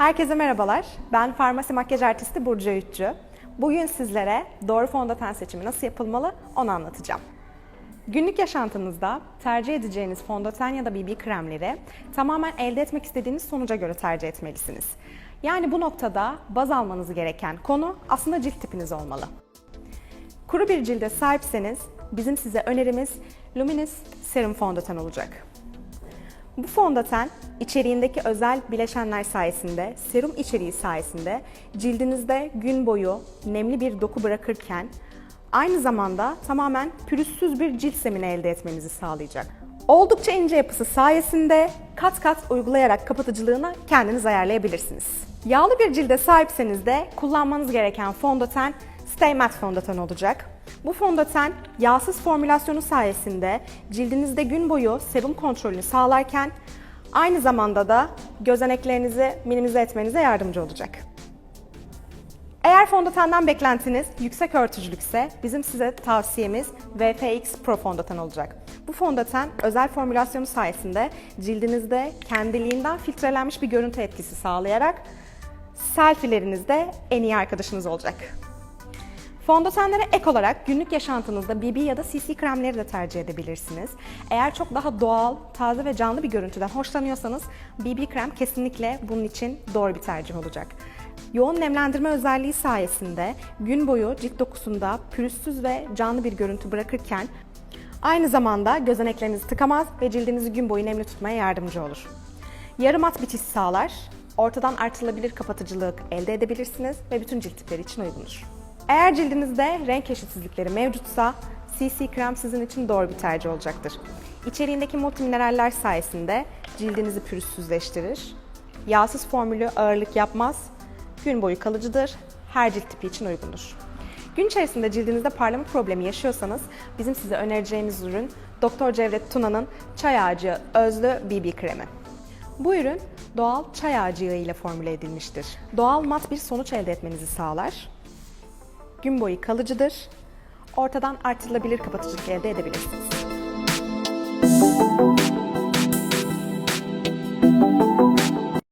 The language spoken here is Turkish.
Herkese merhabalar. Ben farmasi makyaj artisti Burcu Öğütçü. Bugün sizlere doğru fondöten seçimi nasıl yapılmalı onu anlatacağım. Günlük yaşantınızda tercih edeceğiniz fondöten ya da BB kremleri tamamen elde etmek istediğiniz sonuca göre tercih etmelisiniz. Yani bu noktada baz almanız gereken konu aslında cilt tipiniz olmalı. Kuru bir cilde sahipseniz bizim size önerimiz Luminous Serum Fondöten olacak. Bu fondöten içeriğindeki özel bileşenler sayesinde, serum içeriği sayesinde cildinizde gün boyu nemli bir doku bırakırken aynı zamanda tamamen pürüzsüz bir cilt zemini elde etmenizi sağlayacak. Oldukça ince yapısı sayesinde kat kat uygulayarak kapatıcılığını kendiniz ayarlayabilirsiniz. Yağlı bir cilde sahipseniz de kullanmanız gereken fondöten Stay Matte fondöten olacak. Bu fondöten yağsız formülasyonu sayesinde cildinizde gün boyu serum kontrolünü sağlarken aynı zamanda da gözeneklerinizi minimize etmenize yardımcı olacak. Eğer fondötenden beklentiniz yüksek örtücülükse bizim size tavsiyemiz VFX Pro fondöten olacak. Bu fondöten özel formülasyonu sayesinde cildinizde kendiliğinden filtrelenmiş bir görüntü etkisi sağlayarak selfielerinizde en iyi arkadaşınız olacak. Fondötenlere ek olarak günlük yaşantınızda BB ya da CC kremleri de tercih edebilirsiniz. Eğer çok daha doğal, taze ve canlı bir görüntüden hoşlanıyorsanız BB krem kesinlikle bunun için doğru bir tercih olacak. Yoğun nemlendirme özelliği sayesinde gün boyu cilt dokusunda pürüzsüz ve canlı bir görüntü bırakırken aynı zamanda gözeneklerinizi tıkamaz ve cildinizi gün boyu nemli tutmaya yardımcı olur. Yarı mat bitiş sağlar, ortadan artırılabilir kapatıcılık elde edebilirsiniz ve bütün cilt tipleri için uygundur. Eğer cildinizde renk eşitsizlikleri mevcutsa CC krem sizin için doğru bir tercih olacaktır. İçeriğindeki multimineraller sayesinde cildinizi pürüzsüzleştirir. Yağsız formülü ağırlık yapmaz. Gün boyu kalıcıdır. Her cilt tipi için uygundur. Gün içerisinde cildinizde parlama problemi yaşıyorsanız bizim size önereceğimiz ürün Dr. Cevdet Tuna'nın çay ağacı özlü BB kremi. Bu ürün doğal çay ağacı yağı ile formüle edilmiştir. Doğal mat bir sonuç elde etmenizi sağlar gün boyu kalıcıdır. Ortadan artırılabilir kapatıcılık elde edebilirsiniz.